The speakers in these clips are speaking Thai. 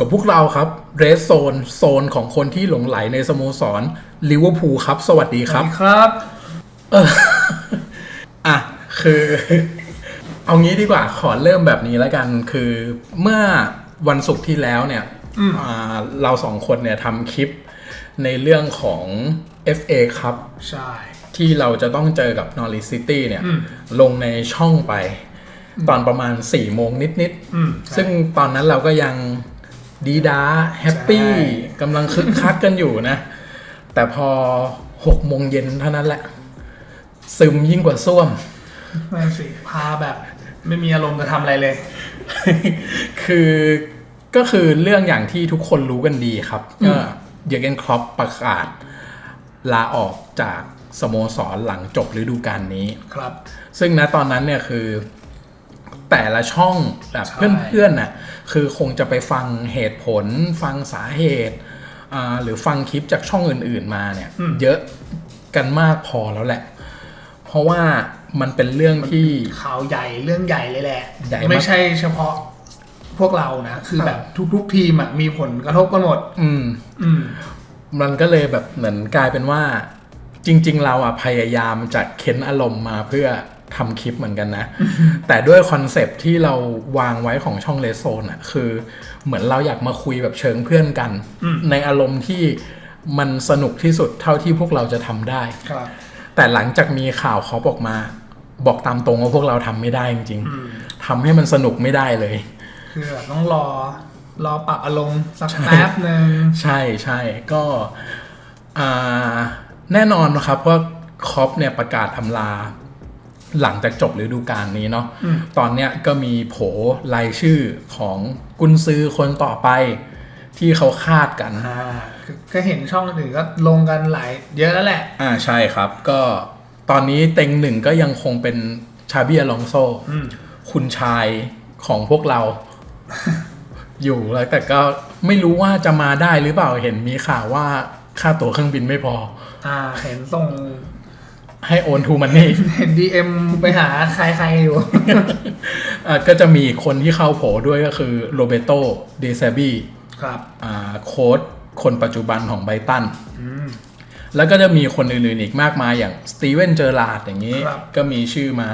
กับพวกเราครับเรสโซนโซนของคนที่หลงไหลในสโมสรลิเวอร์พูลครับ สวัสดีครับ ครับอะคือ เอางี้ดีกว่าขอเริ่มแบบนี้แล้วกัน คือเมื่อวันศุกร์ที่แล้วเนี่ยอืมอ่าเราสองคนเนี่ยทำคลิปในเรื่องของ FA ครับ ใช่ ที่เราจะต้องเจอกับ Norwich City เนี่ยอืมลงในช่องไป ตอนประมาณ4ี่โมงนิดอืมๆซึ่งตอนนั้นเราก็ยัง ดีดาแฮปปี้ใช่กำลังคึกคักกันอยู่นะ แต่พอ6โมงเย็นเท่านั้นแหละ ซึมยิ่งกว่าส้วมนั่นสิพาแบบ ไม่มีอารมณ์จะทำอะไรเลย คือก็คือเรื่องอย่างที่ทุกคนรู้กันดีครับอืมก็เยอร์เกนครอปประกาศ ลาออกจากสโมสรหลังจบฤดูกาลนี้ครับ ซึ่งณตอนนั้นเนี่ยคือ แต่ละช่องแบบใช่ เพื่อนๆน่ะคือคงจะไปฟังเหตุผล ฟังสาเหตุอ่าหรือฟังคลิปจากช่องอื่นๆมาเนี่ยเยอะกันมากพอแล้วแหละ เพราะว่ามันเป็นเรื่องที่ ข่าวใหญ่เรื่องใหญ่เลยแหละ ใหญ่มากไม่ใช่เฉพาะพวกเรานะ คือแบบทุกๆทีมอะมีผลกระทบกันหมด อืม อืม มันก็เลยแบบเหมือนกลายเป็นว่า จริง ๆ เราอะพยายามจะเค้นอารมณ์มาเพื่อ ทำคลิปเหมือนกันนะ แต่ด้วยคอนเซปต์ที่เราวางไว้ของช่องเลโซนอะคือเหมือนเราอยากมาคุยแบบเชิงเพื่อนกันอืมในอารมณ์ที่มันสนุกที่สุดเท่าที่พวกเราจะทำได้ครับแต่หลังจากมีข่าวเขาออกมา บอกตามตรงว่าพวกเราทำไม่ได้จริงอืมๆทำให้มันสนุกไม่ได้เลย คือแบบต้องรอรอปรับอารมณ์สักแป๊บหนึ่งใช่ใช่ก็อ่าแน่นอนนะครับว่าคอปเนี่ยประกาศอำลา หลังจากจบฤดูกาลนี้เนาะอืมตอนเนี้ยก็มีโผรายชื่อของกุนซือคนต่อไปที่เขาคาดกันอ่าคือก็เห็นช่องอื่นก็ลงกันหลายเยอะแล้วแหละ อ่าใช่ครับ ก็ตอนนี้เต็งหนึ่งก็ยังคงเป็นชาเบียลองโซอืมคุณชายของพวกเรา อยู่แล้วแต่ก็ไม่รู้ว่าจะมาได้หรือเปล่าเห็นมีข่าวว่าค่าตั๋วเครื่องบินไม่พอ อ่า เห็นส่ง ให้โอนทูมันนี่เห็นดีเอ็มไปหาใครๆอยู่อะก็จะมีคนที่เข้าโผด้วยก็คือโรเบโตเดซาบีครับอ่าโค้ดคนปัจจุบันของไบตันอืมแล้วก็จะมีคนอื่นๆอีกมากมายอย่างสตีเวนเจอร์ลาร์ดอย่างนี้ครับก็มีชื่อมา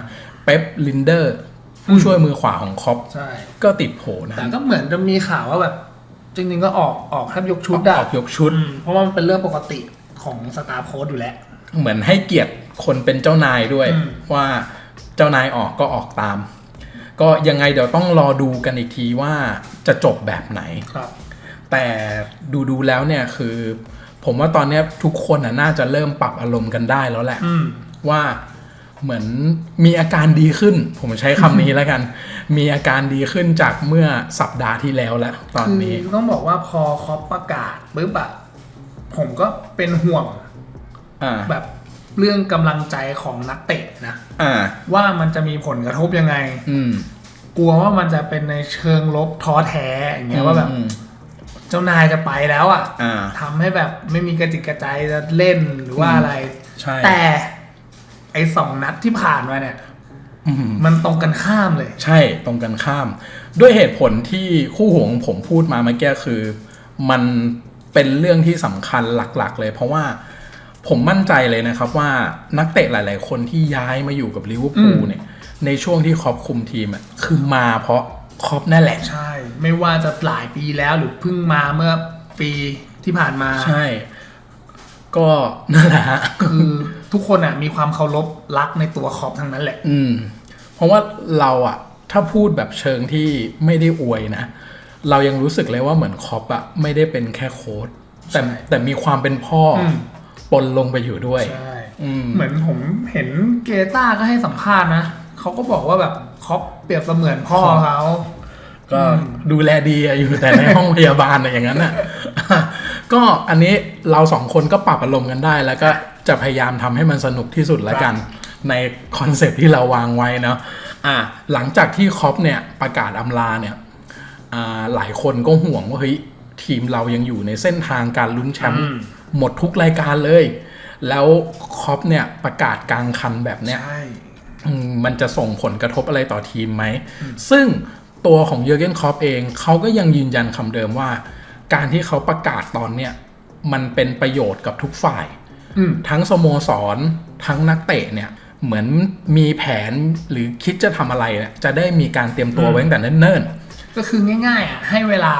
เป๊ปลินเดอร์ผู้ช่วยมือขวาของคอปใช่ก็ติดโผนะแต่ก็เหมือนจะมีข่าวว่าแบบ จริงๆก็ออกออกแทบยกชุดออะอกยกชุดอืมเพราะว่ามันเป็นเรื่องปกติของสตาร์โค้ดอยู่แล้ว เหมือนให้เกียรติ คนเป็นเจ้านายด้วยอืมว่าเจ้านายออกก็ออกตาม ก็ยังไงเดี๋ยวต้องรอดูกันอีกทีว่าจะจบแบบไหนครับ แต่ดูดูๆแล้วเนี่ยคือ ผมว่าตอนเนี้ยทุกคนน่ะน่าจะเริ่มปรับอารมณ์กันได้แล้วแหละอืมว่าเหมือนมีอาการดีขึ้น ผมใช้คำนี้แล้วกัน มีอาการดีขึ้นจากเมื่อสัปดาห์ที่แล้วแล้วตอนนี้คือต้องบอกว่าพอคอปประกาศปุ๊บอะผมก็เป็นห่วงอ่าแบบ เรื่องกำลังใจของนักเตะนะ อ่า ว่ามันจะมีผลกระทบยังไง อืมกลัวว่ามันจะเป็นในเชิงลบท้อแท้อย่างเงี้ยว่าแบบอืมเจ้านายจะไปแล้วอะอ่า ทำให้แบบไม่มีกระจิกกระใจจะเล่นหรือว่าอะไร ใช่แต่ไอ้สองนัดที่ผ่านมาเนี่ย อืม มันตรงกันข้ามเลย ใช่ตรงกันข้าม ด้วยเหตุผลที่คู่หูของผมพูดมาเมื่อกี้คือ มันเป็นเรื่องที่สำคัญหลักๆเลย เพราะว่า ผมมั่นใจเลยนะครับว่านักเตะหลาย ๆ คนที่ย้ายมาอยู่กับลิเวอร์พูลอืมเนี่ย ในช่วงที่ครอปคุมทีมอะคือมาเพราะครอปนั่นแหละ ใช่ ไม่ว่าจะหลายปีแล้วหรือเพิ่งมาเมื่อปีที่ผ่านมา ใช่ ก็นั่นแหละฮะคือทุกคนอะมีความเคารพรักในตัวคอปทั้งนั้นแหละ อืม เพราะว่าเราอะถ้าพูดแบบเชิงที่ไม่ได้อวยนะ เรายังรู้สึกเลยว่าเหมือนคอปอะไม่ได้เป็นแค่โค้ดแต่ใช่แต่มีความเป็นพ่ออม ปนลงไปอยู่ด้วยใช่อืมเหมือนผมเห็นเกต้าก็ให้สัมภาษณ์นะเขาก็บอกว่าแบบคอปเปรียบเสมือนพ่อเขาก็ดูแลดีอะอยู่แต่ในห้องพยาบาลอะอย่างนั้นอะก็อันนี้เราสองคนก็ปรับอารมณ์กันได้ แล้วก็จะพยายามทำให้มันสนุกที่สุดแล้วกัน ในคอนเซปต์ที่เราวางไว้เนาะอะหลังจากที่คอปเนี่ยประกาศอำลาเนี่ยอ่าหลายคนก็ห่วงว่าเฮ้ย ทีมเรายังอยู่ในเส้นทางการลุ้นแชมป์อืมหมดทุกรายการเลย แล้วคอปเนี่ยประกาศกลางคันแบบเนี้ยใช่อืมมันจะส่งผลกระทบอะไรต่อทีมไหม ซึ่งตัวของเยอร์เกนครอปเอง เขาก็ยังยืนยันคำเดิมว่า การที่เขาประกาศตอนเนี้ยมันเป็นประโยชน์กับทุกฝ่ายอืมทั้งสโมสร ทั้งนักเตะเนี่ย เหมือนมีแผนหรือคิดจะทำอะไรเนี่ยจะได้มีการเตรียมตัวไว้ตั้งแต่เนิ่นก็คือง่ายๆอะให้เวลา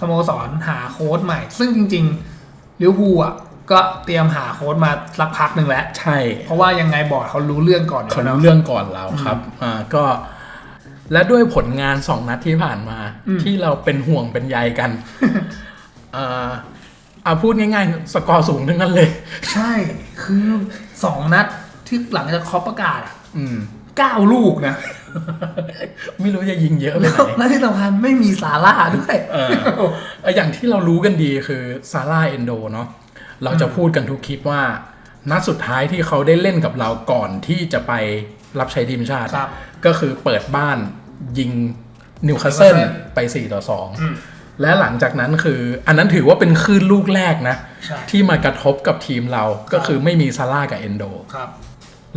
สโมสรหาโค้ดใหม่ ซึ่งจริงๆลิเวอร์พูลอะก็เตรียมหาโค้ดมาสักพักหนึ่งแล้วๆใช่ เพราะว่ายังไงบอร์ดเขารู้เรื่องก่อนอยู่เขาแล้วรู้เนาะเรื่องก่อนเราครับอ่าก็ และด้วยผลงานสองนัดที่ผ่านมาอืมที่เราเป็นห่วงเป็นใยกันเอ่อเอาพูดง่ายๆ สกอร์สูงทั้งนั้นเลย ใช่ คือสองนัดที่หลังจากคอปประกาศอะอืมเก้าลูกนะ ไม่รู้จะยิงเยอะไปแล้วไหนและที่สำคัญไม่มีซาร่าด้วยเออเอ่ออย่างที่เรารู้กันดีคือซาร่าเอนโดเนาะเราจะพูดกันทุกคลิปว่า นัดสุดท้ายที่เขาได้เล่นกับเราก่อนที่จะไปรับใช้ทีมชาติครับก็คือเปิดบ้านยิงนิวคาสเซิล Newcastle ไป 4 ต่ออืม2และหลังจากนั้นคือ อันนั้นถือว่าเป็นคลื่นลูกแรกนะใช่ที่มากระทบกับทีมเราก็คือไม่มีซาร่ากับเอนโดครับ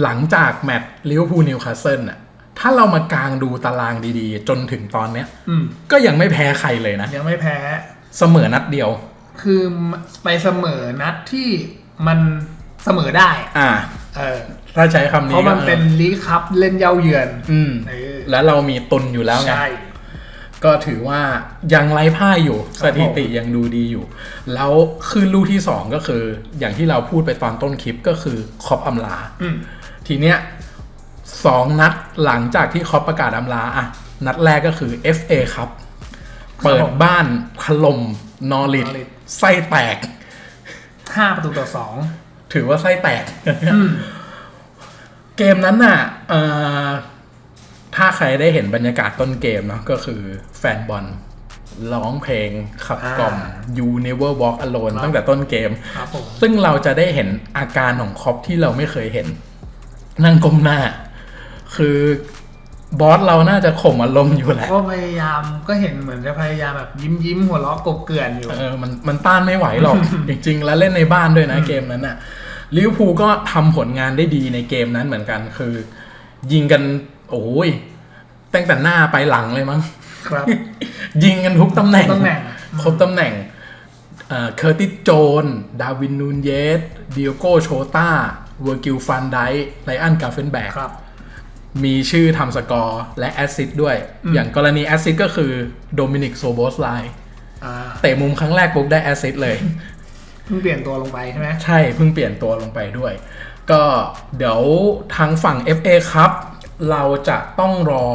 หลังจากแมตช์ลิเวอร์พูลนิวคาสเซิลน่ะ ถ้าเรามากางดูตารางดีๆ จนถึงตอนเนี้ยอืมก็ยังไม่แพ้ใครเลยนะ ยังไม่แพ้ เสมอนัดเดียว คือไปเสมอนัดที่มันเสมอได้อะอ่า เออถ้าใช้คำเพนี้ราะมันก็เป็นลีกคัพเล่นเย้าเยือนอืม เออแล้วเรามีตุนอยู่แล้วไง ใช่ ก็ถือว่ายังไร้พ่ายอยู่คสรับผมถิติยังดูดีอยู่ แล้วคืนลูกที่สองก็คือ อย่างที่เราพูดไปตอนต้นคลิปก็คือคอปอำลา อืม ทีเนี้ย สองนัดหลังจากที่คอปประกาศอำลาอะ นัดแรกก็คือ FA ครับ เปิดบ้านถล่มนอริท Norwich ไส้แตกห้าประตูต่อสองถือว่าไส้แตกอืมเกมนั้นน่ะเอ่อถ้าใครได้เห็นบรรยากาศต้นเกมเนาะก็คือแฟนบอลร้องเพลงขับกล่อม You Never Walk Alone ตั้งแต่ต้นเกมครับผมซึ่งเราจะได้เห็นอาการของคอปที่เราไม่เคยเห็น นั่งก้มหน้า คือบอสเราน่าจะข่มอารมณ์อยู่แหละก็พยายามก็เห็นเหมือนจะพยายามแบบยิ้มยิ้มๆหัวเราะกบเกลื่อนอยู่ เออมันมันต้านไม่ไหวหรอก จริง ๆ แล้วเล่นในบ้านด้วยนะเกมนั้นน่ะลิเวอร์พูลก็ทำผลงานได้ดีในเกมนั้นเหมือนกัน คือ ยิงกัน โอ้ยตั้งแต่หน้าไปหลังเลยมั้งครับ ยิงกันทุกตำแหน่งตำแหน่งครบตำแหน่งเอ่อเคอร์ติสโจน ดาวินนูนเยสดิโอโกโชตาเวอร์กิลฟันไดไลอันกาเฟนแบกครับ มีชื่อทำสกอร์และแอสซิสต์ด้วย อย่างกรณีแอสซิสต์ก็คือโดมินิกโซโบสไลอ่าเตะมุมครั้งแรกปุ๊บได้แอสซิสต์เลย เพิ่งเปลี่ยนตัวลงไปใช่ไหมใช่ เพิ่งเปลี่ยนตัวลงไปด้วย ก็เดี๋ยวทางฝั่ง FA ครับเราจะต้องรอ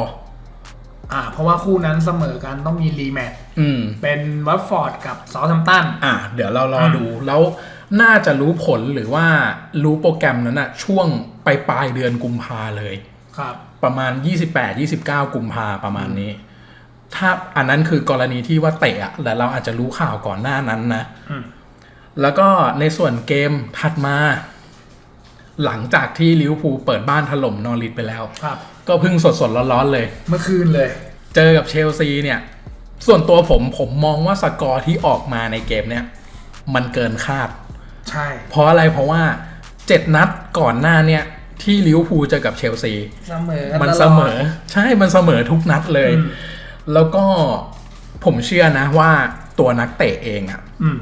อ่า เพราะว่าคู่นั้นเสมอกันต้องมีรีแมตช์อืมเป็นวัตฟอร์ดกับเซาท์แฮมป์ตันอะเดี๋ยวเรารอดูแล้วน่าจะรู้ผลหรือว่ารู้โปรแกรมนั้นอะช่วงปลายปลายๆเดือนกุมภาเลยครับ ประมาณ 28-29 กุมภาประมาณนี้ ถ้าอันนั้นคือกรณีที่ว่าเตะอะแต่เราอาจจะรู้ข่าวก่อนหน้านั้นนะอืมแล้วก็ในส่วนเกมถัดมา หลังจากที่ลิเวอร์พูลเปิดบ้านถล่มนอริทไปแล้วครับก็เพิ่งสดๆร้อนๆเลย เมื่อคืนเลย เจอกับเชลซีเนี่ย ส่วนตัวผมผมมองว่าสกอร์ที่ออกมาในเกมเนี่ย มันเกินคาด ใช่ เพราะอะไรเพราะว่าเจ็ดนัดก่อนหน้าเนี่ย ที่ลิเวอร์พูลเจอกับเชลซีเสมอกัมันตลอดเสมอ ใช่มันเสมอทุกนัดเลยอืมแล้วก็ผมเชื่อนะว่าตัวนักเตะเองอะ่ะอืม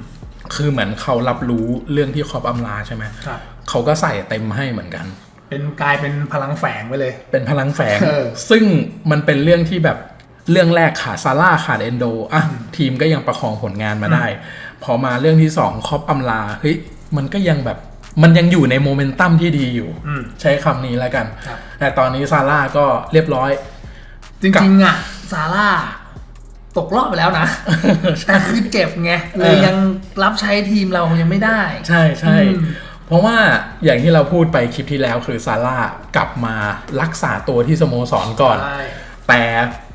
คือเหมือนเขารับรู้เรื่องที่ครอบอำลาใช่ไหมครับเขาก็ใส่เต็มให้เหมือนกัน เป็นกลายเป็นพลังแฝงไปเลย เป็นพลังแฝงเออซึ่งมันเป็นเรื่องที่แบบเรื่องแรกขาดซาร่าขาดเอนโดอะทีมก็ยังประคองผลงานมาได้ พอมาเรื่องที่สองครอบอำลาเฮ้ยมันก็ยังแบบ มันยังอยู่ในโมเมนตัมที่ดีอยู่ อืม ใช้คำนี้แล้วกัน ครับ แต่ตอนนี้ซาร่าก็เรียบร้อย จริงๆอะซาร่าตกรอบไปแล้วนะแต่คือเจ็บไงเลยเออ ยังรับใช้ทีมเรายังไม่ได้ ใช่ใช่อืม เพราะว่าอย่างที่เราพูดไปคลิปที่แล้วคือซาร่ากลับมารักษาตัวที่สโมสรก่อน ใช่ แต่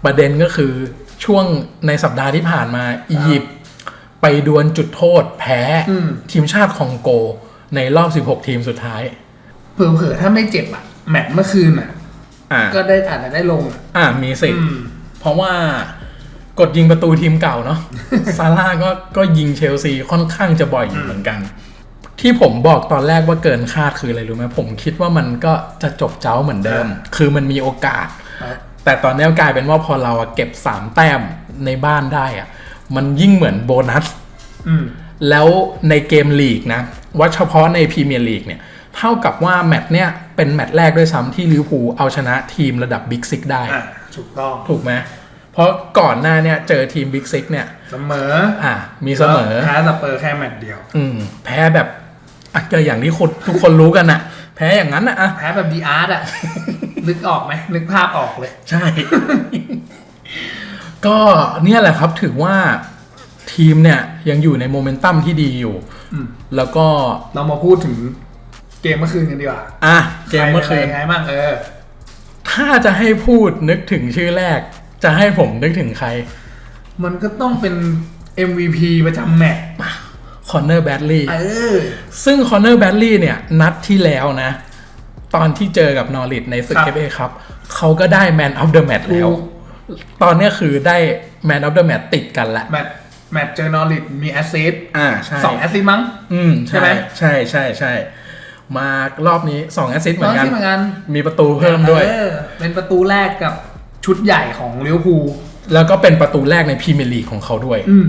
ประเด็นก็คือช่วงในสัปดาห์ที่ผ่านมาอียิปต์ไปดวลจุดโทษแพ้อืม ทีมชาติคองโก ในรอบ 16 ทีมสุดท้าย เผลอๆถ้าไม่เจ็บอะแมตช์เมื่อคืนอะอ่าก็ได้อาจจะได้ลงอะอ่ามีสิทธิ์ อืม เพราะว่ากดยิงประตูทีมเก่าเนาะ ซาร่าก็ก็ยิงเชลซีค่อนข้างจะบ่อยอยู่เหมือนกัน ที่ผมบอกตอนแรกว่าเกินคาดคืออะไรรู้ไหมผมคิดว่ามันก็จะจบเจ้าเหมือนเดิม คือมันมีโอกาส ครับแแต่ตอนนี้กลายเป็นว่าพอเราอะเก็บสามแต้มในบ้านได้อะมันยิ่งเหมือนโบนัส อืม แล้วในเกมลีกนะ ว่าเฉพาะในพรีเมียร์ลีกเนี่ยเท่ากับว่าแมตช์เนี่ยเป็นแมตช์แรกด้วยซ้ำที่ลิเวอร์พูลเอาชนะทีมระดับบิ๊กซิกได้ อะถูกต้องถูกไหมเพราะก่อนหน้าเนี่ยเจอทีมบิ๊กซิกเนี่ยเสมออะมีเสมอแพ้สเปอร์แค่แมตช์เดียว อืมแพ้แบบอะก็อย่างที่คนทุกคนรู้กันอะแพ้อย่างนั้นอะอะแพ้แบบดีอาร์ตอะ นึกออกไหมนึกภาพออกเลย ใช่ ก็เนี่ยแหละครับถือว่าทีมเนี่ยยังอยู่ในโมเมนตัมที่ดีอยู่ อืม แล้วก็เรามาพูดถึงเกมเมื่อคืนกันดีกว่าอะเกมเมื่อคืนใรป็นไงบ้างเออ ถ้าจะให้พูดนึกถึงชื่อแรก จะให้ผมนึกถึงใคร มันก็ต้องเป็น MVP ประจำแมตช์คอนเนอร์แบดลีเออซึ่งคอนเนอร์แบดลีเนี่ย นัดที่แล้วนะ ตอนที่เจอกับนอริทในศึกครับเอฟเอครับ เขาก็ได้แมนออฟเดอะแมตแล้วถูกตอนเนี้ยคือได้แมนออฟเดอะแมตติดกันละแมตช์ แมตช์เจอนอริทมีแอสซิสต์อ่าใช่สองแอสซิสต์มั้ง อืมใช่ไหมใช่ใช่ใช่มารอบนี้2แอสซิสต์เหมือนกันที่เหมือนกัน มีประตูเพิ่มด้วยเออเป็นประตูแรกกับชุดใหญ่ของลิเวอร์พูลแล้วก็เป็นประตูแรกในพรีเมียร์ลีกของเขาด้วยอืม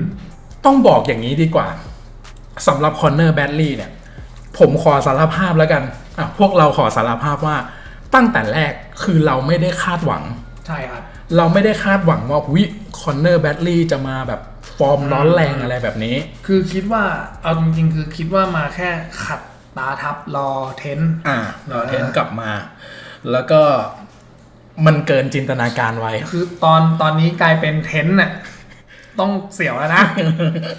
ต้องบอกอย่างนี้ดีกว่าสำหรับคอนเนอร์แบดลีเนี่ย ผมขอสารภาพแล้วกันอะพวกเราขอสารภาพว่าตั้งแต่แรกคือเราไม่ได้คาดหวัง ใช่ครับ เราไม่ได้คาดหวังว่าวิคอนเนอร์แบดลีจะมาแบบ ฟอร์มร้อนแรงอะไรแบบนี้ คือคิดว่าเอาจริงๆ คือคิดว่ามาแค่ขัดตาทับรอเทนต์อ่าเราเทนกลับมา แล้วก็มันเกินจินตนาการไว้ คือตอนตอนนี้กลายเป็นเทนต์น่ะต้องเสียวแล้วนะ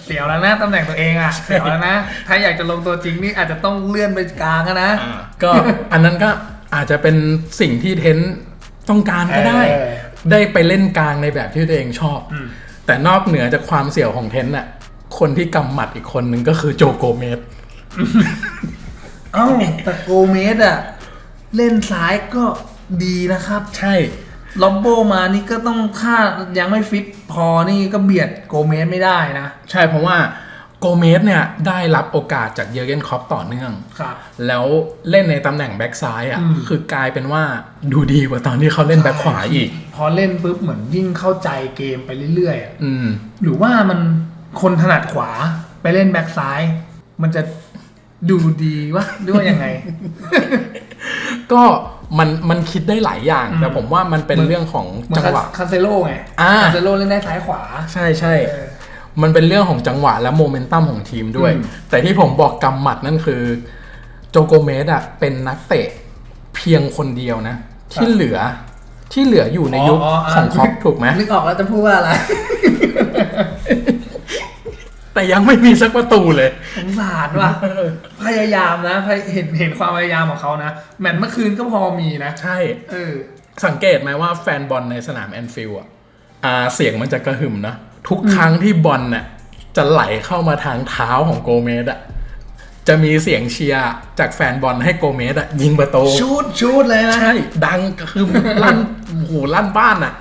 เสียวแล้วนะตำแหน่งตัวเองอะ เสียวแล้วนะ ถ้าอยากจะลงตัวจริงนี่อาจจะต้องเลื่อนไปกลางอะนะอ่าก็อันนั้นก็อาจจะเป็นสิ่งที่เทนต์ต้องการก็ได้เออได้ไปเล่นกลางในแบบที่ตัวเองชอบอืม แต่นอกเหนือจากความเสี่ยวของเทนต์น่ะ คนที่กำหมัดอีกคนนึงก็คือโจโกเมสเอ้าแต่โกเมสอะ เล่นซ้ายก็ดีนะครับ ใช่ล็อบโบมานี่ก็ต้องค่ายังไม่ฟิตพอนี่ก็เบียดโกเมสไม่ได้นะ ใช่เพราะว่า โกเมสเนี่ยได้รับโอกาสจากเยอร์เกนคล็อปต่อเนื่องครับ แล้วเล่นในตำแหน่งแบ็กซ้ายอะ อืม คือกลายเป็นว่าดูดีกว่าตอนที่เขาเล่นแบ็กขวาอีก พอเล่นปุ๊บเหมือนยิ่งเข้าใจเกมไปเรื่อยๆอะอืม หรือว่ามันคนถนัดขวาไปเล่นแบ็กซ้าย มันจะดูดีวะหรือว่ายังไง ก็มันมันคิดได้หลายอย่าง อืม แต่ผมว่ามันเป็นเรื่องของเหมือนจังหวะ คาเซโร่ไงอ่า คาเซโร่เล่นได้ซ้ายขวาใช่ใช่ เออ มันเป็นเรื่องของจังหวะและโมเมนตัมของทีมด้วยอืมแต่ที่ผมบอกกำหมัดนั่นคือโจโกเมสอะเป็นนักเตะเพียงคนเดียวนะ ที่เหลือที่เหลืออยู่ในยุคของครอปถูกไหมนึกออกแล้วจะพูดว่าอะไร แต่ยังไม่มีสักประตูเลยสงสารว่ะพยายามนะพยเห็นเห็นความพยายามของเขานะแมตช์เมื่อคืนก็พอมีนะ ใช่เออสังเกตไหมว่าแฟนบอลในสนามแอนฟิลด์อะอ่าเสียงมันจะกระหึ่มนะ ทุกครั้งที่บอลน่ะจะไหลเข้ามาทางเท้าของโกเมสอะจะมีเสียงเชียร์จากแฟนบอลให้โกเมสอะยิงประตูชูดชูดเลยนะใช่ดังคือลั่นโอ้โหลั่นบ้านอะ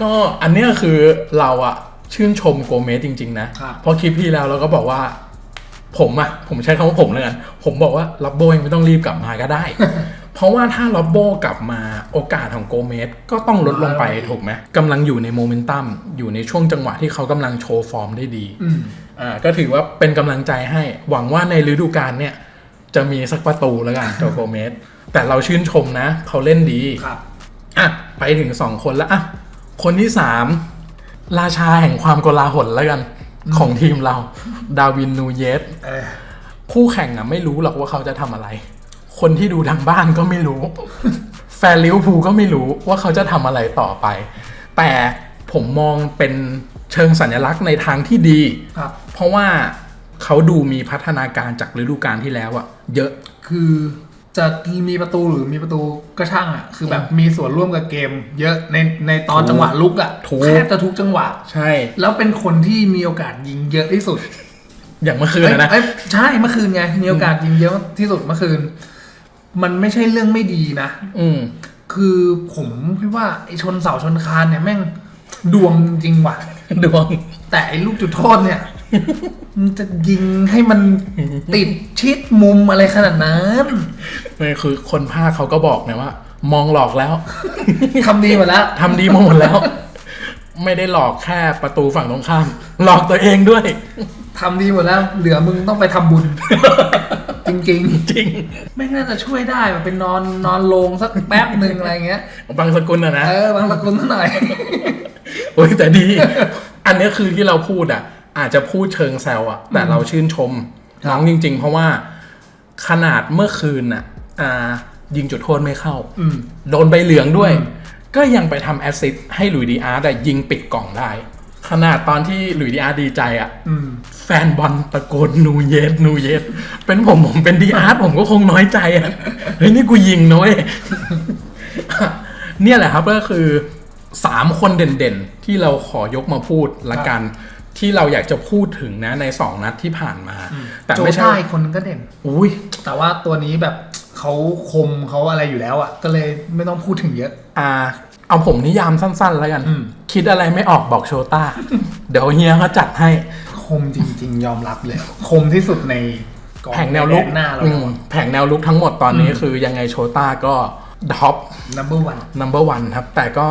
ก็อันเนี้ยคือเราอะชื่นชมโกเมสจริง ๆ นะครับเพราะคลิปที่แล้วเราก็บอกว่า ผมอะผมใช้คำว่าผมเลยกันผมบอกว่าล็อบโบยังไม่ต้องรีบกลับมาก็ได้ เพราะว่าถ้าล็อบโบกลับมาโอกาสของโกเมสก็ต้องลดลงไปถูกไหมกำลังอยู่ในโมเมนตัมอยู่ในช่วงจังหวะที่เขากำลังโชว์ฟอร์มได้ดีอืมอ่าก็ถือว่าเป็นกำลังใจให้ หวังว่าในฤดูกาลเนี่ย จะมีสักประตูแล้วกันโจโกเมสแต่เราชื่นชมนะ เขาเล่นดีครับอะไปถึงสองคนแล้วอะคนที่สามราชาแห่งความโกลาหลแล้วกันของทีมเรา ดาวินนูเยสเออคู่แข่งอะไม่รู้หรอกว่าเขาจะทำอะไร คนที่ดูทางบ้านก็ไม่รู้ แฟนลิเวอร์พูลก็ไม่รู้ว่าเขาจะทำอะไรต่อไป แต่ผมมองเป็นเชิงสัญลักษณ์ในทางที่ดี ครับ เพราะว่าเขาดูมีพัฒนาการจากฤดูกาลที่แล้วอะเยอะ คือจะมีประตูหรือมีประตูก็ช่างอะ คือแบบมีส่วนร่วมกับเกม เยอะในในตอนถูกจังหวะลุกอะถูก แทบจะทุกจังหวะ ใช่ แล้วเป็นคนที่มีโอกาสยิงเยอะที่สุดอย่างเมื่อคืนนะเอ้ยเอ้ยใช่เมื่อคืนไงมีโอกาสยิงเยอะที่สุดเมื่อคืน มันไม่ใช่เรื่องไม่ดีนะ อืม คือผมคิดว่าไอ้ชนเสาชนคานเนี่ยแม่งดวงจริงว่ะ ดวง แต่ไอ้ลูกจุดโทษเนี่ย มันจะยิงให้มันติดชิดมุมอะไรขนาดนั้นนี่คือคนภาคเขาก็บอกนะว่า มองหลอกแล้ว ทำดีหมดแล้ว ทำดีมาหมดแล้ว ไม่ได้หลอกแค่ประตูฝั่งตรงข้าม หลอกตัวเองด้วย ทำดีหมดแล้ว เหลือมึงต้องไปทำบุญ จริงจริงๆไม่น่าจะช่วยได้มันเป็นนอนนอนโรงสักแป๊บหนึ่งอะไรเงี้ยบางสกุลอะนะเออบางสกุลสักหน่อย โอ้ยแต่ดี อันนี้คือที่เราพูดอะ อาจจะพูดเชิงแซวอะ แต่เราชื่นชมครับ น้องจริง ๆ เพราะว่าขนาดเมื่อคืนอะ อ่า ยิงจุดโทษไม่เข้า อืม โดนใบเหลืองด้วยอืมก็ยังไปทำแอสซิสต์ให้หลุยส์ดีอาร์ตอะยิงปิดกล่องได้ ขนาดตอนที่หลุยส์ดีอาร์ตดีใจอะ อืมแฟนบอลตะโกนนูเยสนูเยสเป็นผมผมเป็นดีอาร์ตผมก็คงน้อยใจอะเฮ้ยนี่กูยิงนะเว้ยเนี่ยแหละครับก็คือสามคนเด่นๆ ที่เราขอยกมาพูดละกัน ที่เราอยากจะพูดถึงนะในสองนัดที่ผ่านมา แต่โจไม่ใช่ต้าอีกคนนึงก็เด่น อุ้ยแต่ว่าตัวนี้แบบเขาคมเขาอะไรอยู่แล้วอะ ก็เลยไม่ต้องพูดถึงเยอะ อ่า เอาผมนิยามสั้นๆแล้วกันอืมคิดอะไรไม่ออกบอกโชต้า เดี๋ยวเฮียเขาจัดให้ค มจริง ๆ ยอมรับเลย คมที่สุดในกองแผงแนวลุกหน้าเราอืมแผงแนวลุกทั้งหมดตอนนี้คือยังไงโชต้าก็ท็อปนัมเบอร์วัน number one ครับ แต่ก็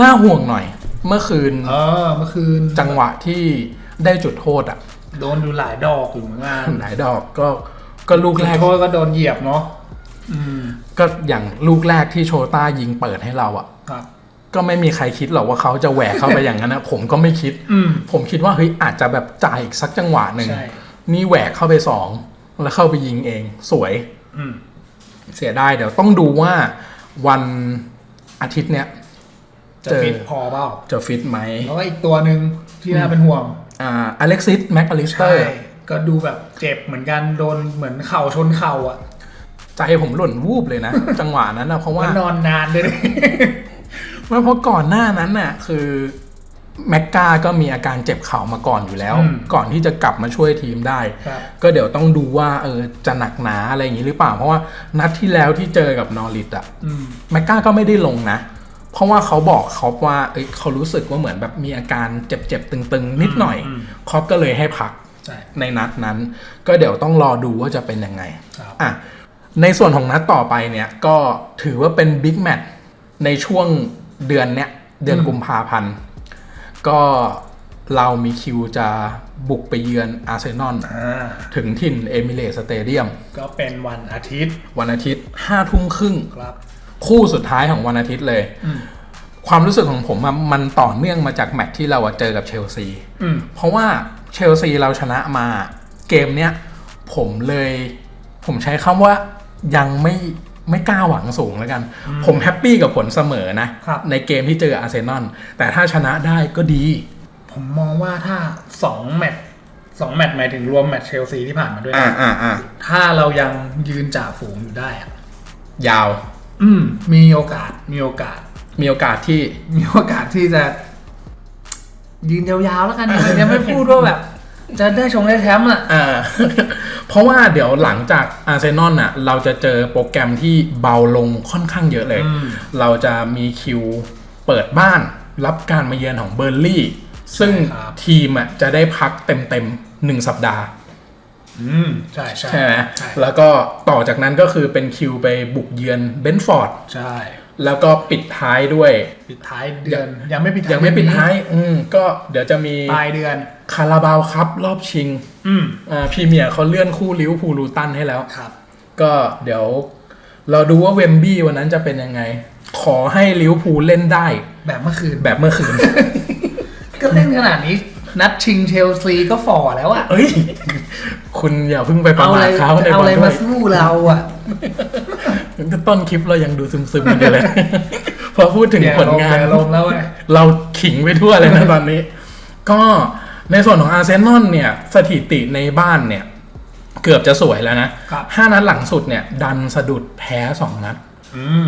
น่าห่วงหน่อย เมื่อคืนเออเมื่อคืน จังหวะที่ได้จุดโทษอะ โดนดูหลายดอกอยู่เหมือนกันหลายดอกก็ก็ลูกแรกโทษก็โดนเหยียบเนาะอืมก็อย่างลูกแรกที่โชต้ายิงเปิดให้เราอะครับ ก็ไม่มีใครคิดหรอกว่าเขาจะแหวกเข้าไปอย่างนั้นนะผมก็ไม่คิดอืมผมคิดว่าเฮ้ยอาจจะแบบจ่ายอีกสักจังหวะหนึ่งใช่นี่แหวกเข้าไปสองแล้วเข้าไปยิงเอง สวยอืมเสียดายเดี๋ยวต้องดูว่าวันอาทิตย์เนี้ยจะเจอฟิตพอเปล่าจะฟิตไหมแล้วก็อีกตัวหนึ่งที่น่าเป็นห่วง อ่าอเล็กซิสแม็กอลิสเตอใช่ร์ก็ดูแบบเจ็บเหมือนกันโดนเหมือนเข่าชนเข่าอะใจผมหล่นวูบเลยนะ จังหวะนั้นนะเพราะว่าแล้วนอนนานด้วย ว่าเพราะก่อนหน้านั้นน่ะคือแม็กกาก็มีอาการเจ็บเข่ามาก่อนอยู่แล้ว อืมก่อนที่จะกลับมาช่วยทีมได้ ครับก็เดี๋ยวต้องดูว่าเออจะหนักหนาอะไรอย่างนี้หรือเปล่า เพราะว่านัดที่แล้วที่เจอกับนอริตอะอืม แม็กกาก็ไม่ได้ลงนะ เพราะว่าเขาบอกคอปว่าเอ้ยเขารู้สึกว่าเหมือนแบบมีอาการเจ็บๆตึงๆ นิดหน่อยอืม คอปก็เลยให้พัก ใช่ ในนัดนั้นก็เดี๋ยวต้องรอดูว่าจะเป็นยังไงครับอะในส่วนของนัดต่อไปเนี่ยก็ถือว่าเป็นบิ๊กแมตช์ในช่วง เดือนเนี้ยเดือนอืมกุมภาพันธ์ก็เรามีคิวจะบุกไปเยือนอาร์เซนอลอ่าถึงถิ่นเอมิเรตสเตเดียมก็เป็นวันอาทิตย์ วันอาทิตย์ห้าทุ่มครึ่งครับ คู่สุดท้ายของวันอาทิตย์เลยอืมความรู้สึกของผมอะมันต่อเนื่องมาจากแมตช์ที่เราอะเจอกับเชลซีอืมเพราะว่าเชลซีเราชนะมาเกมเนี้ยผมเลย ผมใช้คำว่ายังไม่ ไม่กล้าหวังสูงแล้วกัน ผมแฮปปี้กับผลเสมอนะครับในเกมที่เจออาร์เซนอลแต่ถ้าชนะได้ก็ดี ผมมองว่าถ้าสองแมตช์สองแมตช์หมายถึงรวมแมตช์เชลซีที่ผ่านมาด้วยอ่านะอ่าอ่าถ้าเรายังยืนจ่าฝูงอยู่ได้อะยาว อืม มีโอกาสมีโอกาส มีโอกาสที่มีโอกาสที่จะ ยืนยาวๆแล้วกันยังยังไม่พูดว่าแบบ จะได้ชงได้แชมป์อะอ่า เพราะว่าเดี๋ยวหลังจากอาร์เซนอลน่ะเราจะเจอโปรแกรมที่เบาลงค่อนข้างเยอะเลยอืมเราจะมีคิวเปิดบ้านรับการมาเยือนของเบอร์ลี่ ซึ่งใช่ครับทีมอะจะได้พักเต็มๆหนึ่งสัปดาห์อืมใช่ใช่ใช่ไหมใช่แล้วก็ต่อจากนั้นก็คือเป็นคิวไปบุกเยือนเบนฟอร์ดใช่ แล้วก็ปิดท้ายด้วย ปิดท้ายเดือน ยังไม่ปิดท้ายยังไม่ปิดท้าย อืมก็เดี๋ยวจะมีปลายเดือนคาราบาวครับรอบชิง อืมอ่าพรีเมียร์เขาเลื่อนคู่ลิเวอร์พูลลูตันให้แล้วครับ ก็เดี๋ยว เราดูว่าเวมบี้วันนั้นจะเป็นยังไง ขอให้ลิเวอร์พูลเล่นได้ แบบเมื่อคืนแบบเมื่อคืน ก็เล่นขนาดนี้ นัดชิงเชลซีก็ฝ่อแล้วอะเอ้ย คุณอย่าเพิ่งไปประเอามาอะไรทเขาในเอาบออะไรลด้มาวยสู้เราอะ ต้นคลิปเรายังดูซึมๆกันอยู่เลย พอพูดถึงเนี่ยผลงานลงแล้วเว้ยเราขิงไปทั่วเลยนะตอนนี้ ก็ในส่วนของอาร์เซนอลเนี่ย สถิติในบ้านเนี่ย เกือบจะสวยแล้วนะครับห้านัดหลังสุดเนี่ย ดันสะดุดแพ้สองนัดอืม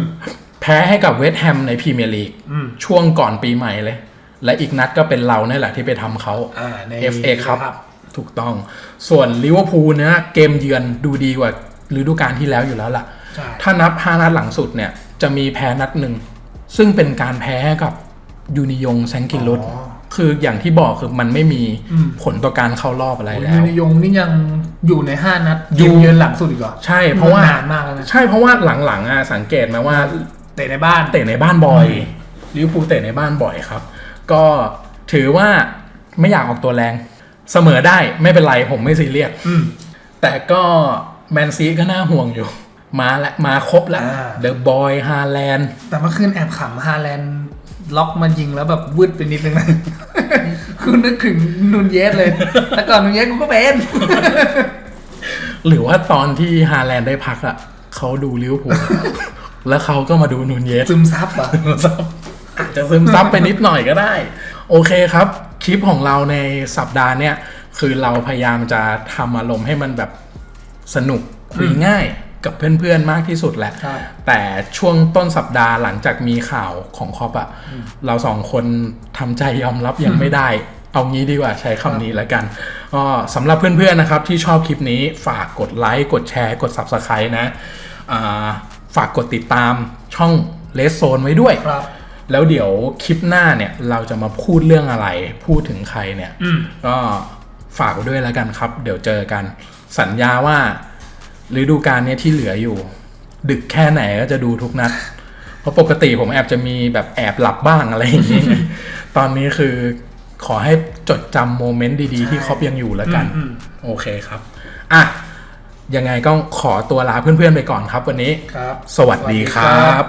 แพ้ให้กับเวสต์แฮมในพรีเมียร์ลีกอืมช่วงก่อนปีใหม่เลย และอีกนัดก็เป็นเราเนี่ยแหละที่ไปทำเขาอ่าใน FA ครับ ถูกต้อง ส่วนลิเวอร์พูลเนี่ยเกมเยือนดูดีกว่าฤดูกาลที่แล้วอยู่แล้วล่ะใช่ ถ้านับ 5 นัดหลังสุดเนี่ยจะมีแพ้นัดหนึ่ง ซึ่งเป็นการแพ้กับยูนิยงแซงกินรุตอ๋อคืออย่างที่บอกคือมันไม่มีอืมผลต่อการเข้ารอบอะไรโอ้ยแล้วยูนิยงนี่ยังอยู่ในห้านัดอยู่เยือนหลังสุดอีกเหรอใช่เพราะว่านานมากแล้วนะใช่เพราะว่าหลังๆอะสังเกตไหมว่าเตะในบ้านเตะในบ้านบ่อยลิเวอร์พูลเตะในบ้านบ่อยครับ ก็ถือว่าไม่อยากออกตัวแรง เสมอได้ไม่เป็นไรผมไม่ซีเรียสอืมแต่ก็แมนซีก็น่าห่วงอยู่ มาและมาครบแล้วอ่า เดอะบอยฮาแลนด์แต่เมื่อคืนแอบขำฮาแลนด์ล็อกมันยิงแล้วแบบวืดไปนิดนึงนะ คือนึกถึงนูนเยสเลย แต่ก่อนนูนเยสกูก็เป็นหรือว่าตอนที่ฮาแลนด์ได้พักอะเขาดูลิเวอร์พูล แล้วเขาก็มาดูนูนเยสซึมซับอะอาจจะซึมซับไปนิดหน่อยก็ได้ โอเคครับ คลิปของเราในสัปดาห์เนี้ยคือเราพยายามจะทำอารมณ์ให้มันแบบสนุกคุยง่าย กับเพื่อนๆมากที่สุดแหละครับแต่ช่วงต้นสัปดาห์หลังจากมีข่าวของคอปอะเราสองคนทำใจยอมรับยังไม่ได้ เอางี้ดีกว่าใช้คำนี้แล้วกันก็สำหรับเพื่อนๆนะครับที่ชอบคลิปนี้ฝากกดไลค์กดแชร์ กด Subscribe นะอ่าฝากกดติดตามช่องเลสโซนไว้ด้วยครับแล้วเดี๋ยวคลิปหน้าเนี่ยเราจะมาพูดเรื่องอะไร พูดถึงใครเนี่ยอืมก็ฝากไว้ด้วยแล้วกันครับ เดี๋ยวเจอกันสัญญาว่า ฤดูกาลเนี้ยที่เหลืออยู่ ดึกแค่ไหนก็จะดูทุกนัด เพราะปกติผมแอบจะมีแบบแอบหลับบ้างอะไรอย่างนี้ ตอนนี้คือขอให้จดจำโมเมนต์ดีๆ ที่ครอปยังอยู่แล้วกันอืมโอเคครับ อะ ยังไงก็ขอตัวลาเพื่อนๆไปก่อนครับวันนี้ครับสวัสดีครับ